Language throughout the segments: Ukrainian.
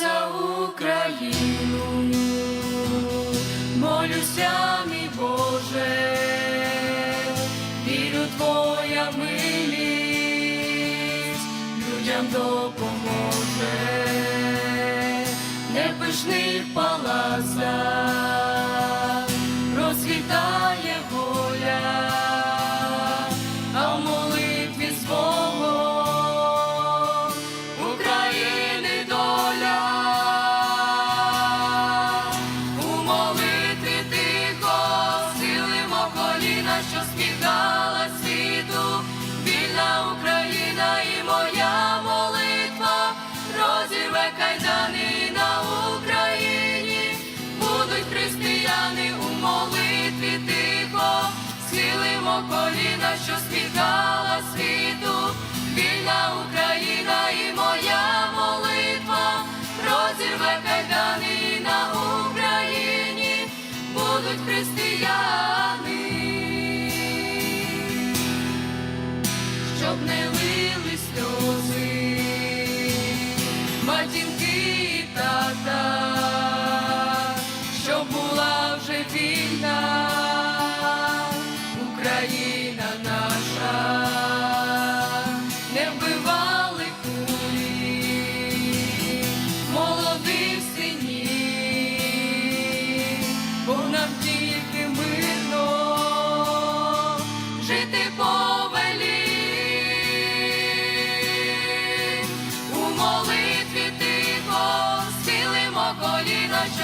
за Україну, молюся, мій Боже, вірю Твоя милість людям допоможе, не пишних палацах співала світу, вільна Україна і моя молитва. Розірве кайдани на Україні, будуть християни у молитві тихо, схилимо коліна, що співала світу, вільна Україна і моя молитва. Розірве кайдани на Україні, будуть християни не лили сльози, матінки тата, щоб була вже вільна Україна наша, не вбивали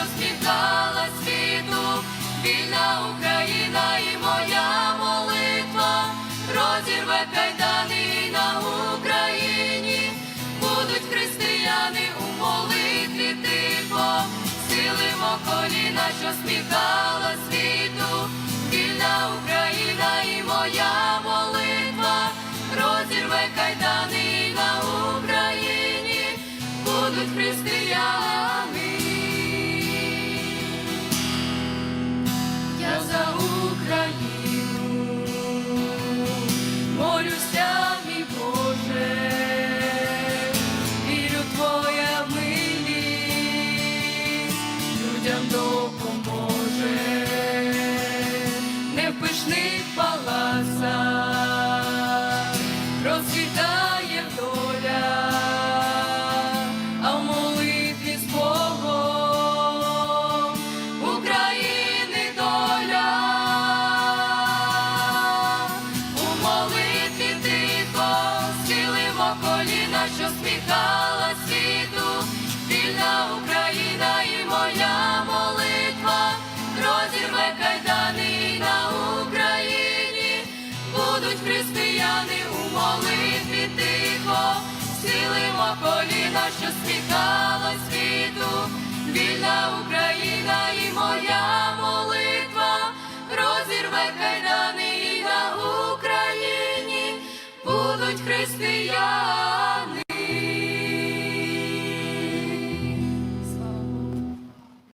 що співала світу, вільна Україна і моя молитва. Розірве кайдани на Україні, будуть християни у молитві тихо, силимо коліна, що співала Україну. Мій Боже, вірю Твоя милість людям допоможе, не в пишних палацах християни у молитві тихо, схилимо коліна, що сміхала світу, вільна Україна і моя молитва розірве кайдани і на Україні, будуть християни.